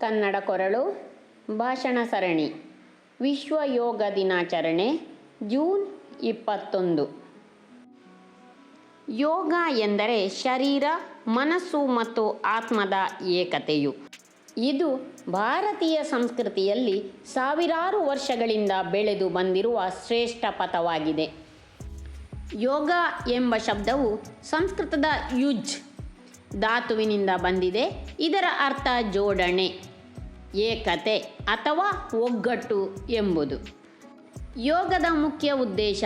ಕನ್ನಡ ಕೊರಳು, ಭಾಷಣ ಸರಣಿ, ವಿಶ್ವ ಯೋಗ ದಿನಾಚರಣೆ, ಜೂನ್ ಇಪ್ಪತ್ತೊಂದು. ಯೋಗ ಎಂದರೆ ಶರೀರ, ಮನಸ್ಸು ಮತ್ತು ಆತ್ಮದ ಏಕತೆಯು. ಇದು ಭಾರತೀಯ ಸಂಸ್ಕೃತಿಯಲ್ಲಿ ಸಾವಿರಾರು ವರ್ಷಗಳಿಂದ ಬೆಳೆದು ಬಂದಿರುವ ಶ್ರೇಷ್ಠ ಪಥವಾಗಿದೆ. ಯೋಗ ಎಂಬ ಶಬ್ದವು ಸಂಸ್ಕೃತದ ಯುಜ್. ಧಾತುವಿನಿಂದ ಬಂದಿದೆ. ಇದರ ಅರ್ಥ ಜೋಡಣೆ, ಏಕತೆ ಅಥವಾ ಒಗ್ಗಟ್ಟು ಎಂಬುದು. ಯೋಗದ ಮುಖ್ಯ ಉದ್ದೇಶ,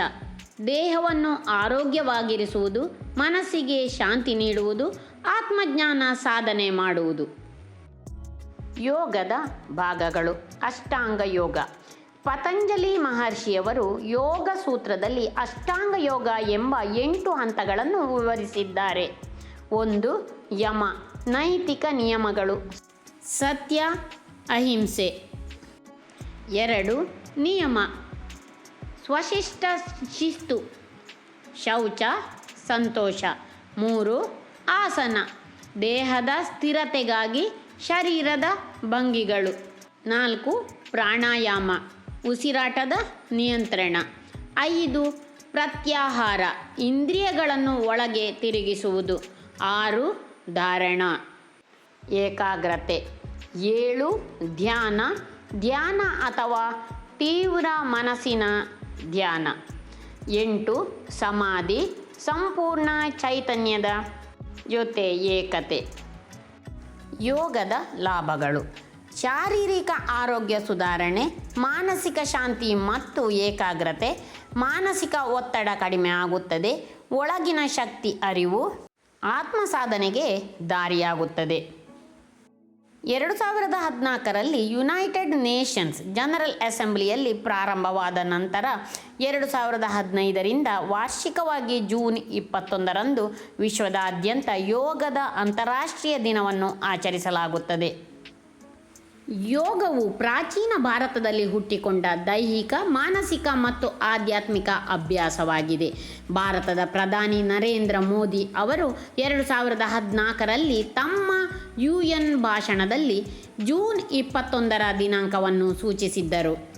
ದೇಹವನ್ನು ಆರೋಗ್ಯವಾಗಿರಿಸುವುದು, ಮನಸ್ಸಿಗೆ ಶಾಂತಿ ನೀಡುವುದು, ಆತ್ಮಜ್ಞಾನ ಸಾಧನೆ ಮಾಡುವುದು. ಯೋಗದ ಭಾಗಗಳು, ಅಷ್ಟಾಂಗ ಯೋಗ. ಪತಂಜಲಿ ಮಹರ್ಷಿಯವರು ಯೋಗ ಸೂತ್ರದಲ್ಲಿ ಅಷ್ಟಾಂಗ ಯೋಗ ಎಂಬ ಎಂಟು ಹಂತಗಳನ್ನು ವಿವರಿಸಿದ್ದಾರೆ. ಒಂದು ಯಮ, ನೈತಿಕ ನಿಯಮಗಳು. ಸತ್ಯ, ಅಹಿಂಸೆ. ಎರಡು, ನಿಯಮ. ಸ್ವಶಿಷ್ಟ ಶಿಸ್ತು. ಶೌಚ, ಸಂತೋಷ. ಮೂರು, ಆಸನ. ದೇಹದ ಸ್ಥಿರತೆಗಾಗಿ ಶರೀರದ ಭಂಗಿಗಳು. ನಾಲ್ಕು, ಪ್ರಾಣಾಯಾಮ. ಉಸಿರಾಟದ ನಿಯಂತ್ರಣ. ಐದು, ಪ್ರತ್ಯಾಹಾರ. ಇಂದ್ರಿಯಗಳನ್ನು ಒಳಗೆ ತಿರುಗಿಸುವುದು. ಆರು ಧಾರಣ. ಏಕಾಗ್ರತೆ. ಏಳು ಧ್ಯಾನ. ಧ್ಯಾನ ಅಥವಾ ತೀವ್ರ ಮನಸ್ಸಿನ ಧ್ಯಾನ. ಎಂಟು ಸಮಾಧಿ. ಸಂಪೂರ್ಣ ಚೈತನ್ಯದ ಜೊತೆ ಏಕತೆ. ಯೋಗದ ಲಾಭಗಳು. ಶಾರೀರಿಕ ಆರೋಗ್ಯ ಸುಧಾರಣೆ, ಮಾನಸಿಕ ಶಾಂತಿ ಮತ್ತು ಏಕಾಗ್ರತೆ, ಮಾನಸಿಕ ಒತ್ತಡ ಕಡಿಮೆ ಆಗುತ್ತದೆ, ಒಳಗಿನ ಶಕ್ತಿ ಅರಿವು ಆತ್ಮ ಸಾಧನೆಗೆ ದಾರಿಯಾಗುತ್ತದೆ. ಎರಡು ಸಾವಿರದ ಹದಿನಾಲ್ಕರಲ್ಲಿ ಯುನೈಟೆಡ್ ನೇಷನ್ಸ್ ಜನರಲ್ ಅಸೆಂಬ್ಲಿಯಲ್ಲಿ ಪ್ರಾರಂಭವಾದ ನಂತರ ಎರಡು ಸಾವಿರದ ಹದಿನೈದರಿಂದ ವಾರ್ಷಿಕವಾಗಿ ಜೂನ್ ಇಪ್ಪತ್ತೊಂದರಂದು ವಿಶ್ವದಾದ್ಯಂತ ಯೋಗದ ಅಂತಾರಾಷ್ಟ್ರೀಯ ದಿನವನ್ನು ಆಚರಿಸಲಾಗುತ್ತದೆ. ಯೋಗವು ಪ್ರಾಚೀನ ಭಾರತದಲ್ಲಿ ಹುಟ್ಟಿಕೊಂಡ ದೈಹಿಕ, ಮಾನಸಿಕ ಮತ್ತು ಆಧ್ಯಾತ್ಮಿಕ ಅಭ್ಯಾಸವಾಗಿದೆ. ಭಾರತದ ಪ್ರಧಾನಿ ನರೇಂದ್ರ ಮೋದಿ ಅವರು ಎರಡು ಸಾವಿರದ ಹದಿನಾಲ್ಕರಲ್ಲಿ ತಮ್ಮ ಯು ಎನ್ ಭಾಷಣದಲ್ಲಿ ಜೂನ್ ಇಪ್ಪತ್ತೊಂದರ ದಿನಾಂಕವನ್ನು ಸೂಚಿಸಿದ್ದರು.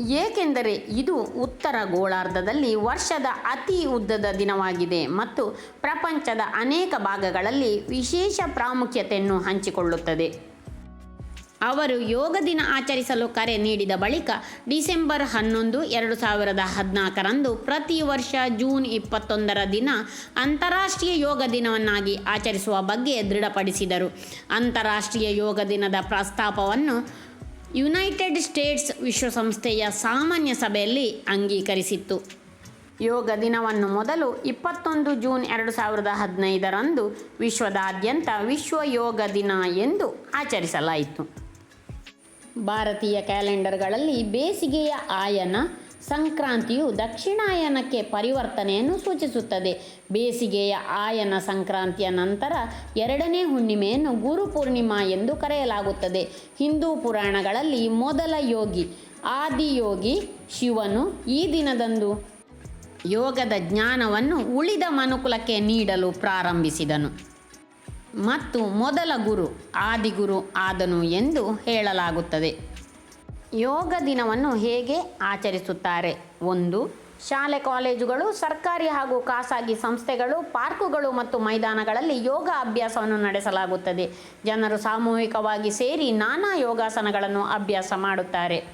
ಏಕೆಂದರೆ ಇದು ಉತ್ತರ ಗೋಳಾರ್ಧದಲ್ಲಿ ವರ್ಷದ ಅತಿ ಉದ್ದದ ದಿನವಾಗಿದೆ ಮತ್ತು ಪ್ರಪಂಚದ ಅನೇಕ ಭಾಗಗಳಲ್ಲಿ ವಿಶೇಷ ಪ್ರಾಮುಖ್ಯತೆಯನ್ನು ಹಂಚಿಕೊಳ್ಳುತ್ತದೆ. ಅವರು ಯೋಗ ದಿನ ಆಚರಿಸಲು ಕರೆ ನೀಡಿದ ಬಳಿಕ ಡಿಸೆಂಬರ್ ಹನ್ನೊಂದು, ಎರಡು ಸಾವಿರದ ಹದಿನಾಲ್ಕರಂದು ಪ್ರತಿ ವರ್ಷ ಜೂನ್ ಇಪ್ಪತ್ತೊಂದರ ದಿನ ಅಂತಾರಾಷ್ಟ್ರೀಯ ಯೋಗ ದಿನವನ್ನಾಗಿ ಆಚರಿಸುವ ಬಗ್ಗೆ ದೃಢಪಡಿಸಿದರು. ಅಂತಾರಾಷ್ಟ್ರೀಯ ಯೋಗ ದಿನದ ಪ್ರಸ್ತಾಪವನ್ನು ಯುನೈಟೆಡ್ ಸ್ಟೇಟ್ಸ್ ವಿಶ್ವಸಂಸ್ಥೆಯ ಸಾಮಾನ್ಯ ಸಭೆಯಲ್ಲಿ ಅಂಗೀಕರಿಸಿತ್ತು. ಯೋಗ ದಿನವನ್ನು ಮೊದಲು ಇಪ್ಪತ್ತೊಂದು ಜೂನ್, ಎರಡು ಸಾವಿರದ ಹದಿನೈದರಂದು ವಿಶ್ವದಾದ್ಯಂತ ವಿಶ್ವ ಯೋಗ ದಿನ ಎಂದು ಆಚರಿಸಲಾಯಿತು. ಭಾರತೀಯ ಕ್ಯಾಲೆಂಡರ್ಗಳಲ್ಲಿ ಬೇಸಿಗೆಯ ಆಯನ ಸಂಕ್ರಾಂತಿಯು ದಕ್ಷಿಣಾಯನಕ್ಕೆ ಪರಿವರ್ತನೆಯನ್ನು ಸೂಚಿಸುತ್ತದೆ. ಬೇಸಿಗೆಯ ಆಯನ ಸಂಕ್ರಾಂತಿಯ ನಂತರ ಎರಡನೇ ಹುಣ್ಣಿಮೆಯನ್ನು ಗುರು ಪೂರ್ಣಿಮಾ ಎಂದು ಕರೆಯಲಾಗುತ್ತದೆ. ಹಿಂದೂ ಪುರಾಣಗಳಲ್ಲಿ ಮೊದಲ ಯೋಗಿ ಆದಿಯೋಗಿ ಶಿವನು ಈ ದಿನದಂದು ಯೋಗದ ಜ್ಞಾನವನ್ನು ಉಳಿದ ಮನುಕುಲಕ್ಕೆ ನೀಡಲು ಪ್ರಾರಂಭಿಸಿದನು. ಮತ್ತು ಮೊದಲ ಗುರು, ಆದಿಗುರು ಆದನು ಎಂದು ಹೇಳಲಾಗುತ್ತದೆ. ಯೋಗ ದಿನವನ್ನು ಹೇಗೆ ಆಚರಿಸುತ್ತಾರೆ? ಒಂದು, ಶಾಲೆ ಕಾಲೇಜುಗಳು, ಸರ್ಕಾರಿ ಹಾಗೂ ಖಾಸಗಿ ಸಂಸ್ಥೆಗಳು, ಪಾರ್ಕುಗಳು ಮತ್ತು ಮೈದಾನಗಳಲ್ಲಿ ಯೋಗ ಅಭ್ಯಾಸವನ್ನು ನಡೆಸಲಾಗುತ್ತದೆ. ಜನರು ಸಾಮೂಹಿಕವಾಗಿ ಸೇರಿ ನಾನಾ ಯೋಗಾಸನಗಳನ್ನು ಅಭ್ಯಾಸ ಮಾಡುತ್ತಾರೆ.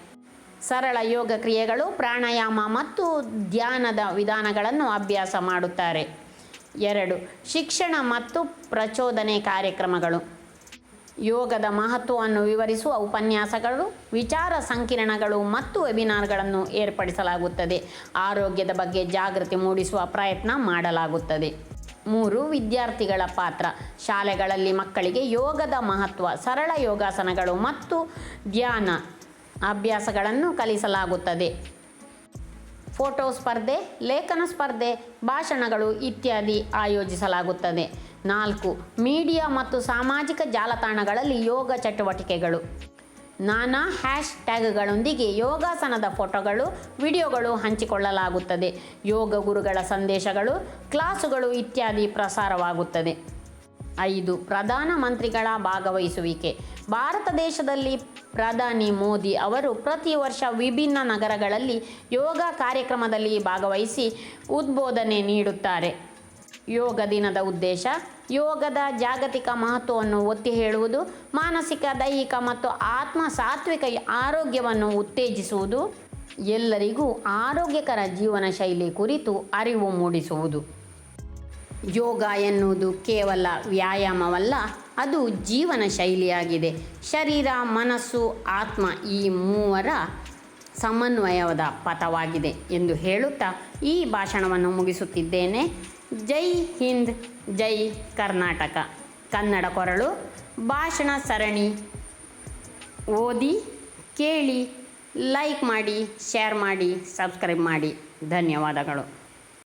ಸರಳ ಯೋಗ ಕ್ರಿಯೆಗಳು, ಪ್ರಾಣಾಯಾಮ ಮತ್ತು ಧ್ಯಾನದ ವಿಧಾನಗಳನ್ನು ಅಭ್ಯಾಸ ಮಾಡುತ್ತಾರೆ. ಎರಡು, ಶಿಕ್ಷಣ ಮತ್ತು ಪ್ರಚೋದನೆ ಕಾರ್ಯಕ್ರಮಗಳು. ಯೋಗದ ಮಹತ್ವವನ್ನು ವಿವರಿಸುವ ಉಪನ್ಯಾಸಗಳು, ವಿಚಾರ ಸಂಕಿರಣಗಳು ಮತ್ತು ವೆಬಿನಾರ್ಗಳನ್ನು ಏರ್ಪಡಿಸಲಾಗುತ್ತದೆ. ಆರೋಗ್ಯದ ಬಗ್ಗೆ ಜಾಗೃತಿ ಮೂಡಿಸುವ ಪ್ರಯತ್ನ ಮಾಡಲಾಗುತ್ತದೆ. ಮೂರು, ವಿದ್ಯಾರ್ಥಿಗಳ ಪಾತ್ರ. ಶಾಲೆಗಳಲ್ಲಿ ಮಕ್ಕಳಿಗೆ ಯೋಗದ ಮಹತ್ವ, ಸರಳ ಯೋಗಾಸನಗಳು ಮತ್ತು ಧ್ಯಾನ ಅಭ್ಯಾಸಗಳನ್ನು ಕಲಿಸಲಾಗುತ್ತದೆ. ಫೋಟೋ ಸ್ಪರ್ಧೆ, ಲೇಖನ ಸ್ಪರ್ಧೆ, ಭಾಷಣಗಳು ಇತ್ಯಾದಿ ಆಯೋಜಿಸಲಾಗುತ್ತದೆ. ನಾಲ್ಕು, ಮೀಡಿಯಾ ಮತ್ತು ಸಾಮಾಜಿಕ ಜಾಲತಾಣಗಳಲ್ಲಿ ಯೋಗ ಚಟುವಟಿಕೆಗಳು. ನಾನಾ ಹ್ಯಾಶ್ ಟ್ಯಾಗ್ಗಳೊಂದಿಗೆ ಯೋಗಾಸನದ ಫೋಟೋಗಳು, ವಿಡಿಯೋಗಳು ಹಂಚಿಕೊಳ್ಳಲಾಗುತ್ತದೆ. ಯೋಗ ಗುರುಗಳ ಸಂದೇಶಗಳು, ಕ್ಲಾಸುಗಳು ಇತ್ಯಾದಿ ಪ್ರಸಾರವಾಗುತ್ತದೆ. ಐದು ಪ್ರಧಾನ ಮಂತ್ರಿಗಳ ಭಾಗವಹಿಸುವಿಕೆ. ಭಾರತ ದೇಶದಲ್ಲಿ ಪ್ರಧಾನಿ ಮೋದಿ ಅವರು ಪ್ರತಿ ವರ್ಷ ವಿಭಿನ್ನ ನಗರಗಳಲ್ಲಿ ಯೋಗ ಕಾರ್ಯಕ್ರಮದಲ್ಲಿ ಭಾಗವಹಿಸಿ ಉದ್ಬೋಧನೆ ನೀಡುತ್ತಾರೆ. ಯೋಗ ದಿನದ ಉದ್ದೇಶ, ಯೋಗದ ಜಾಗತಿಕ ಮಹತ್ವವನ್ನು ಒತ್ತಿ ಹೇಳುವುದು, ಮಾನಸಿಕ, ದೈಹಿಕ ಮತ್ತು ಆತ್ಮ ಸಾತ್ವಿಕ ಆರೋಗ್ಯವನ್ನು ಉತ್ತೇಜಿಸುವುದು, ಎಲ್ಲರಿಗೂ ಆರೋಗ್ಯಕರ ಜೀವನ ಶೈಲಿ ಕುರಿತು ಅರಿವು ಮೂಡಿಸುವುದು. ಯೋಗ ಎನ್ನುವುದು ಕೇವಲ ವ್ಯಾಯಾಮವಲ್ಲ, ಅದು ಜೀವನ ಶೈಲಿಯಾಗಿದೆ. ಶರೀರ, ಮನಸ್ಸು, ಆತ್ಮ ಈ ಮೂವರ ಸಮನ್ವಯದ ಪಥವಾಗಿದೆ ಎಂದು ಹೇಳುತ್ತಾ ಈ ಭಾಷಣವನ್ನು ಮುಗಿಸುತ್ತಿದ್ದೇನೆ. ಜೈ ಹಿಂದ್, ಜೈ ಕರ್ನಾಟಕ. ಕನ್ನಡ ಕೊರಳು, ಭಾಷಣ ಸರಣಿ. ಓದಿ, ಕೇಳಿ, ಲೈಕ್ ಮಾಡಿ, ಶೇರ್ ಮಾಡಿ, ಸಬ್ಸ್ಕ್ರೈಬ್ ಮಾಡಿ. ಧನ್ಯವಾದಗಳು.